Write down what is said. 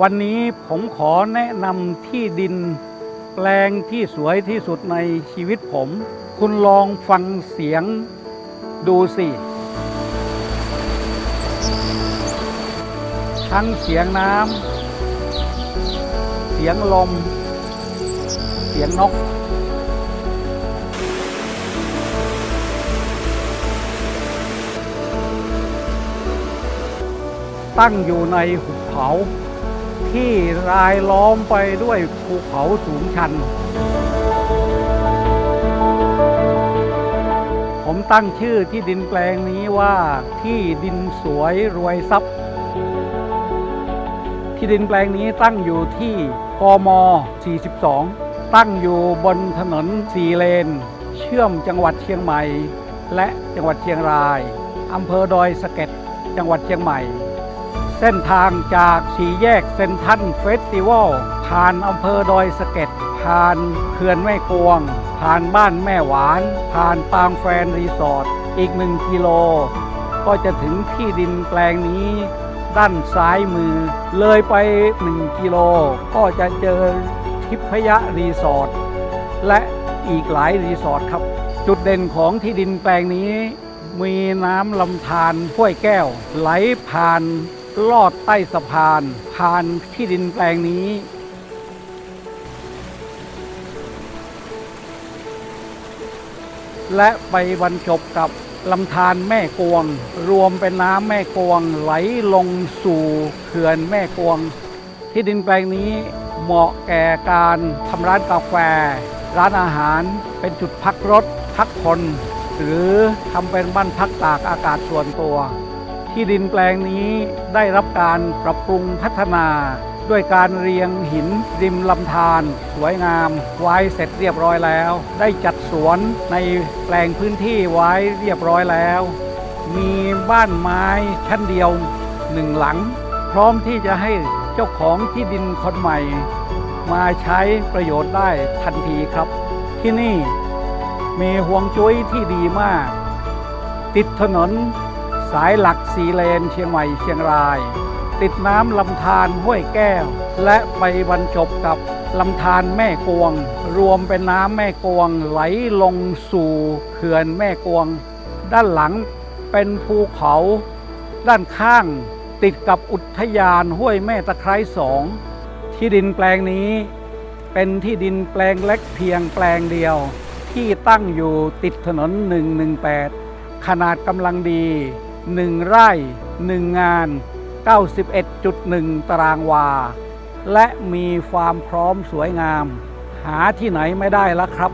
วันนี้ผมขอแนะนำที่ดิน แปลงที่สวยที่สุดในชีวิตผม คุณลองฟังเสียงดูสิทั้งเสียงน้ำ เสียงลม เสียงนก ตั้งอยู่ในหุบเขา ที่รายล้อมไปด้วยภูเขาสูงชัน ผมตั้งชื่อที่ดินแปลงนี้ว่าที่ดินสวยรวยทรัพย์ ที่ดินแปลงนี้ตั้งอยู่ที่กม 42 ตั้งอยู่บนถนนสีเลน เชื่อมจังหวัดเชียงใหม่ และจังหวัดเชียงรายอำเภอดอยสะเก็ดจังหวัดเชียงใหม่ เส้นทางจากสี่แยกเซนทันเฟสติวัลผ่านอำเภอดอยสะเก็ดผ่านเขื่อนแม่กวง ผ่านบ้านแม่หวาน ผ่านปางแฟนรีสอร์ทอีกหนึ่งกิโล ก็จะถึงที่ดินแปลงนี้ ด้านซ้ายมือ เลยไป 1 กิโล ก็จะเจอทิพยรีสอร์ทและอีกหลายรีสอร์ทครับ จุดเด่นของที่ดินแปลงนี้ มีน้ำลำธารห้วยแก้ว ไหลผ่าน ลอดใต้สะพาน ผ่านที่ดินแปลงนี้ และไปบรรจบกับลำธารแม่กวง รวมเป็นน้ำแม่กวง ไหลลงสู่เขื่อนแม่กวง ที่ดินแปลงนี้เหมาะแก่การทำร้านกาแฟ ร้านอาหารเป็นจุดพักรถพักผ่อนหรือทำเป็นบ้านพักตากอากาศส่วนตัว ที่ดินแปลงนี้ได้รับการปรับปรุงพัฒนา ด้วยการเรียงหินริมลำธารสวยงาม ไว้เสร็จเรียบร้อยแล้ว ได้จัดสวนในแปลงพื้นที่ไว้เรียบร้อยแล้ว มีบ้านไม้ชั้นเดียวหนึ่งหลัง พร้อมที่จะให้เจ้าของที่ดินคนใหม่ มาใช้ประโยชน์ได้ทันทีครับ ที่นี่มีห่วงจุ้ยที่ดีมาก ติดถนนสายหลัก สีเลน เชียงใหม่เชียงราย ติดน้ำลำธารห้วยแก้ว และไปบรรจบกับลำธารแม่กวง รวมเป็นน้ำแม่กวงไหลลงสู่เขื่อนแม่กวง ด้านหลังเป็นภูเขา ด้านข้างติดกับอุทยานห้วยแม่ตะไคร้สอง ที่ดินแปลงนี้ เป็นที่ดินแปลงเล็กเพียงแปลงเดียว ที่ตั้งอยู่ติดถนน 118 ขนาดกำลังดี 1 ไร่ 1 งาน 91.1 ตารางวา และมีความพร้อมสวยงาม หาที่ไหนไม่ได้แล้วครับ